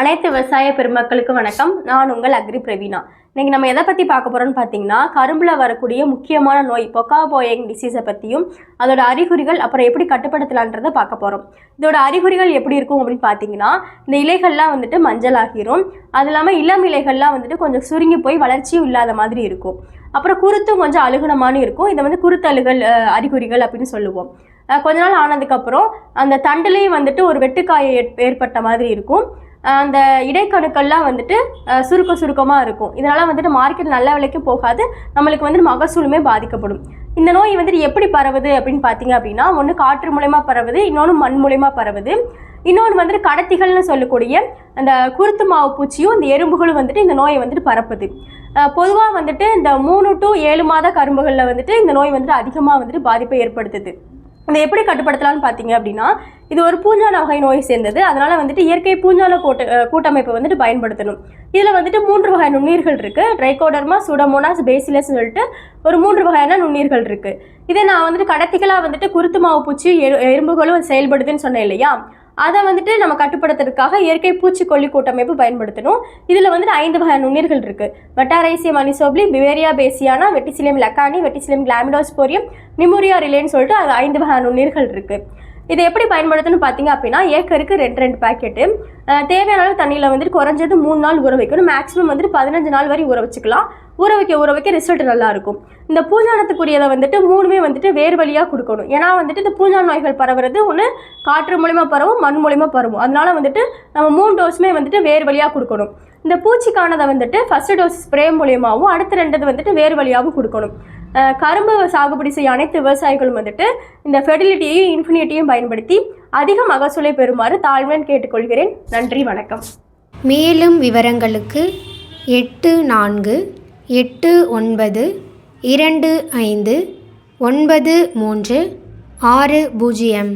அனைத்து விவசாய பெருமக்களுக்கும் வணக்கம். நான் உங்கள் அக்ரி பிரவீனா. இன்னைக்கு நம்ம எதை பற்றி பார்க்க போகிறோம்னு பார்த்தீங்கன்னா கரும்பில் வரக்கூடிய முக்கியமான நோய் பொக்கா போயிங் டிசீஸை பற்றியும் அதோட அறிகுறிகள் அப்புறம் எப்படி கட்டுப்படுத்தலான்றதை பார்க்க போகிறோம் இதோட அறிகுறிகள் எப்படி இருக்கும் அப்படின்னு பார்த்தீங்கன்னா இந்த இலைகள்லாம் வந்துட்டு மஞ்சள் ஆகிரும் அது இல்லாமல் இளம் இலைகள்லாம் வந்துட்டு கொஞ்சம் சுருங்கி போய் வளர்ச்சியும் இல்லாத மாதிரி இருக்கும். அப்புறம் குருத்தும் கொஞ்சம் அழுகுணமான இருக்கும். இதை வந்து குருத்தழுகல் அறிகுறிகள் அப்படின்னு சொல்லுவோம். கொஞ்ச நாள் ஆனதுக்கப்புறம் அந்த தண்டுலேயும் வந்துட்டு ஒரு வெட்டுக்காய ஏற்- ஏற்பட்ட மாதிரி இருக்கும். அந்த இடைக்கணுக்கள்லாம் வந்துட்டு சுருக்க சுருக்கமாக இருக்கும். இதனால் வந்துட்டு மார்க்கெட் நல்ல விலைக்கு போகாது. நம்மளுக்கு வந்துட்டு மகசூலுமே பாதிக்கப்படும். இந்த நோய் வந்துட்டு எப்படி பரவுது அப்படின்னு பார்த்தீங்க அப்படின்னா ஒன்று காற்று மூலயமா பரவுது இன்னொன்று மண் மூலயமா பரவுது. இன்னொன்று வந்துட்டு கடத்திகள்னு சொல்லக்கூடிய அந்த குருத்து மாவு பூச்சியும் இந்த எறும்புகளும் வந்துட்டு இந்த நோயை வந்துட்டு பரப்புது. பொதுவாக வந்துட்டு இந்த மூணு டு ஏழு மாத கரும்புகளில் வந்துட்டு இந்த நோய் வந்துட்டு அதிகமாக வந்துட்டு பாதிப்பை ஏற்படுத்துது. இதை எப்படி கட்டுப்படுத்தலாம்னு பார்த்தீங்க அப்படின்னா இது ஒரு பூஞ்சான வகை நோய் சேர்ந்தது. அதனால் வந்துட்டு இயற்கை பூஞ்சான கூட்ட கூட்டமைப்பை வந்துட்டு பயன்படுத்தணும். இதில் வந்துட்டு மூன்று வகை நுண்ணீர்கள் இருக்குது ட்ரைகோடர்மா சுடமோனாஸ் பேசிலஸ் சொல்லிட்டு ஒரு மூன்று வகையான நுண்ணீர்கள் இருக்குது இதை நான் வந்துட்டு கடத்திகளாக வந்துட்டு குருத்து மாவு பூச்சி எறும்புகளும் செயல்படுதுன்னு சொன்னேன் இல்லையா? அதை வந்துட்டு நம்ம கட்டுப்படுத்துறதுக்காக இயற்கை பூச்சிக்கொல்லி கூட்டமைப்பு பயன்படுத்தணும். இதில் வந்துட்டு ஐந்து வகை நுண்ணீர்கள் இருக்குது Metarhizium anisopliae Beauveria bassiana Verticillium lecanii Verticillium chlamydosporium Nomuraea ரிலேன்னு சொல்லிட்டு அது ஐந்து வகை நுண்ணீர்கள் இருக்குது இதை எப்படி பயன்படுத்தணும்னு பார்த்தீங்க அப்படின்னா ஏக்கருக்கு ரெண்டு ரெண்டு பேக்கெட்டு தேவையான அளவு தண்ணியில் வந்துட்டு குறைஞ்சது மூணு நாள் ஊற வைக்கணும். மேக்ஸிமம் வந்துட்டு பதினஞ்சு நாள் வரை ஊற வச்சுக்கலாம். ஊற வைக்க ஊற வைக்க ரிசல்ட் நல்லாயிருக்கும் இந்த பூஞ்சானத்துக்குரியதை வந்துட்டு மூணுமே வந்துட்டு வேறு வழியாக கொடுக்கணும். ஏன்னா வந்துட்டு இந்த பூஞ்சான் நோய்கள் பரவுறது ஒன்று காற்று மூலிமா பரவும் மண் மூலிமா பரவும். அதனால வந்துட்டு நம்ம மூணு டோஸுமே வந்துட்டு வேறு வழியாக கொடுக்கணும். இந்த பூச்சிக்கானதை வந்துட்டு ஃபர்ஸ்ட் டோஸ் ஸ்ப்ரே மூலியமாகவும் அடுத்த ரெண்டது வந்துட்டு வேறு வழியாகவும் கொடுக்கணும். கரும்பு சாகுபடி செய்ய அனைத்து விவசாயிகளும் வந்துட்டு இந்த ஃபெர்டிலிட்டியையும் இன்ஃபினிட்டியும் பயன்படுத்தி அதிக மகசூலை பெறுமாறு தாழ்வுடன் கேட்டுக்கொள்கிறேன். நன்றி வணக்கம். மேலும் விவரங்களுக்கு எட்டு நான்கு எட்டு ஒன்பது இரண்டு ஐந்து ஒன்பது மூன்று ஆறு பூஜ்ஜியம்.